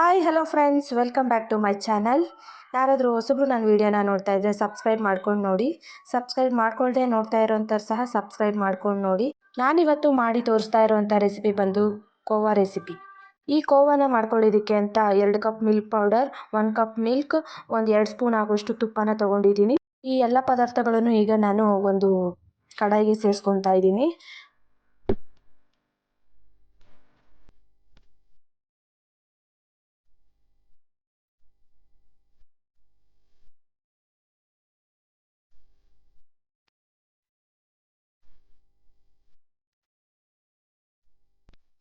Hi hello friends welcome back to my channel ಯಾರಾದರೂ ಹೊಸಬ್ರು ನನ್ನ ವೀಡಿಯೋನ ನೋಡ್ತಾ ಇದ್ದರೆ ಸಬ್ಸ್ಕ್ರೈಬ್ ಮಾಡ್ಕೊಂಡು ನೋಡಿ. ಸಬ್ಸ್ಕ್ರೈಬ್ ಮಾಡ್ಕೊಳ್ಳದೆ ನೋಡ್ತಾ ಇರೋಂಥವ್ರು ಸಹ ಸಬ್ಸ್ಕ್ರೈಬ್ ಮಾಡ್ಕೊಂಡು ನೋಡಿ. ನಾನಿವತ್ತು ಮಾಡಿ ತೋರಿಸ್ತಾ ಇರೋವಂಥ ರೆಸಿಪಿ ಬಂದು ಕೋವಾ ರೆಸಿಪಿ ಈ ಕೋವಾನ ಮಾಡ್ಕೊಳ್ಳೋದಕ್ಕೆ ಅಂತ ಎರಡು cup milk powder one cup milk ಒಂದು ಎರಡು ಸ್ಪೂನ್ ಆಗುವಷ್ಟು ತುಪ್ಪನ ತೊಗೊಂಡಿದ್ದೀನಿ. ಈ ಎಲ್ಲ ಪದಾರ್ಥಗಳನ್ನು ಈಗ ನಾನು ಒಂದು ಕಡಾಯಿಗೆ ಸೇರಿಸ್ಕೊತಾ ಇದ್ದೀನಿ.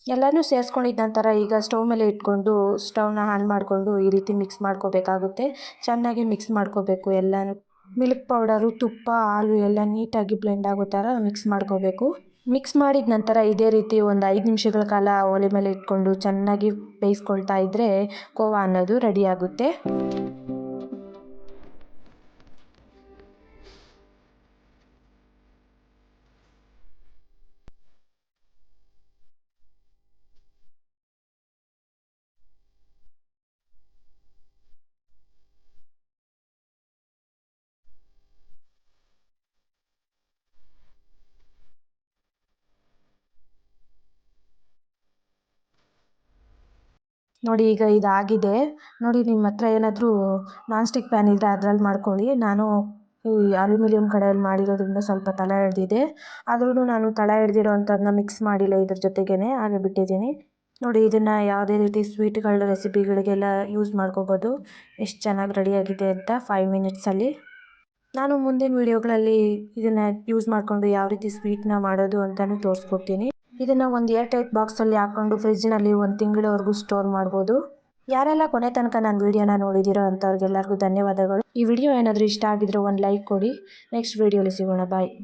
ಎಲ್ಲನೂ ಸೇರ್ಸ್ಕೊಂಡಿದ್ದ ನಂತರ ಈಗ ಸ್ಟವ್ ಮೇಲೆ ಇಟ್ಕೊಂಡು ಸ್ಟವ್ನ ಆನ್ ಮಾಡಿಕೊಂಡು ಈ ರೀತಿ ಮಿಕ್ಸ್ ಮಾಡ್ಕೋಬೇಕಾಗುತ್ತೆ. ಚೆನ್ನಾಗಿ ಮಿಕ್ಸ್ ಮಾಡ್ಕೋಬೇಕು ಎಲ್ಲನೂ. ಮಿಲ್ಕ್ ಪೌಡರು ತುಪ್ಪ, ಹಾಲು ಎಲ್ಲ ನೀಟಾಗಿ ಬ್ಲೆಂಡ್ ಆಗೋ ಥರ ಮಿಕ್ಸ್ ಮಾಡ್ಕೋಬೇಕು. ಮಿಕ್ಸ್ ಮಾಡಿದ ನಂತರ ಇದೇ ರೀತಿ ಒಂದು ಐದು ನಿಮಿಷಗಳ ಕಾಲ ಒಲೆ ಮೇಲೆ ಇಟ್ಕೊಂಡು ಚೆನ್ನಾಗಿ ಬೇಯಿಸ್ಕೊಳ್ತಾ ಇದ್ದರೆ ಕೋವಾ ಅನ್ನೋದು ರೆಡಿ ಆಗುತ್ತೆ. ನೋಡಿ ಈಗ ಇದಾಗಿದೆ. ನೋಡಿ ನಿಮ್ಮ ಹತ್ರ ಏನಾದರೂ ನಾನ್ ಸ್ಟಿಕ್ ಪ್ಯಾನ್ ಇದ್ದರೆ ಅದ್ರಲ್ಲಿ ಮಾಡ್ಕೊಳ್ಳಿ. ನಾನು ಈ ಅಲ್ಯೂಮಿನಿಯಂ ಕಡಾಯಲ್ಲಿ ಮಾಡಿರೋದ್ರಿಂದ ಸ್ವಲ್ಪ ತಳ ಹಿಡ್ದಿದೆ ಆದ್ರೂ ನಾನು ತಳ ಅಂಥದ್ದನ್ನ ಮಿಕ್ಸ್ ಮಾಡಿಲ್ಲ ಇದ್ರ ಜೊತೆಗೇ ಹಾಗೆ ಬಿಟ್ಟಿದ್ದೀನಿ. ನೋಡಿ ಇದನ್ನು ಯಾವುದೇ ರೀತಿ ಸ್ವೀಟ್ಗಳ ರೆಸಿಪಿಗಳಿಗೆಲ್ಲ ಯೂಸ್ ಮಾಡ್ಕೋಬೋದು. ಎಷ್ಟು ಚೆನ್ನಾಗಿ ರೆಡಿಯಾಗಿದೆ ಅಂತ ಫೈವ್ ಮಿನಿಟ್ಸಲ್ಲಿ ನಾನು ಮುಂದಿನ ವೀಡಿಯೋಗಳಲ್ಲಿ ಇದನ್ನು ಯೂಸ್ ಮಾಡಿಕೊಂಡು ಯಾವ ರೀತಿ ಸ್ವೀಟ್ನ ಮಾಡೋದು ಅಂತಲೂ ತೋರಿಸ್ಕೊಡ್ತೀನಿ. ಇದನ್ನು ಒಂದು ಏರ್ ಟೈಟ್ ಬಾಕ್ಸಲ್ಲಿ ಹಾಕ್ಕೊಂಡು ಫ್ರಿಜ್ನಲ್ಲಿ ಒಂದು ತಿಂಗಳವರೆಗೂ ಸ್ಟೋರ್ ಮಾಡ್ಬೋದು. ಯಾರೆಲ್ಲ ಕೊನೆ ತನಕ ನನ್ನ ವಿಡಿಯೋನ ನೋಡಿದ್ದೀರೋ ಅಂಥವ್ರಿಗೆಲ್ಲರಿಗೂ ಧನ್ಯವಾದಗಳು. ಈ ವಿಡಿಯೋ ಏನಾದರೂ ಇಷ್ಟ ಆಗಿದ್ರೆ ಒಂದು ಲೈಕ್ ಕೊಡಿ. ನೆಕ್ಸ್ಟ್ ವಿಡಿಯೋಲಿ ಸಿಗೋಣ. ಬಾಯ್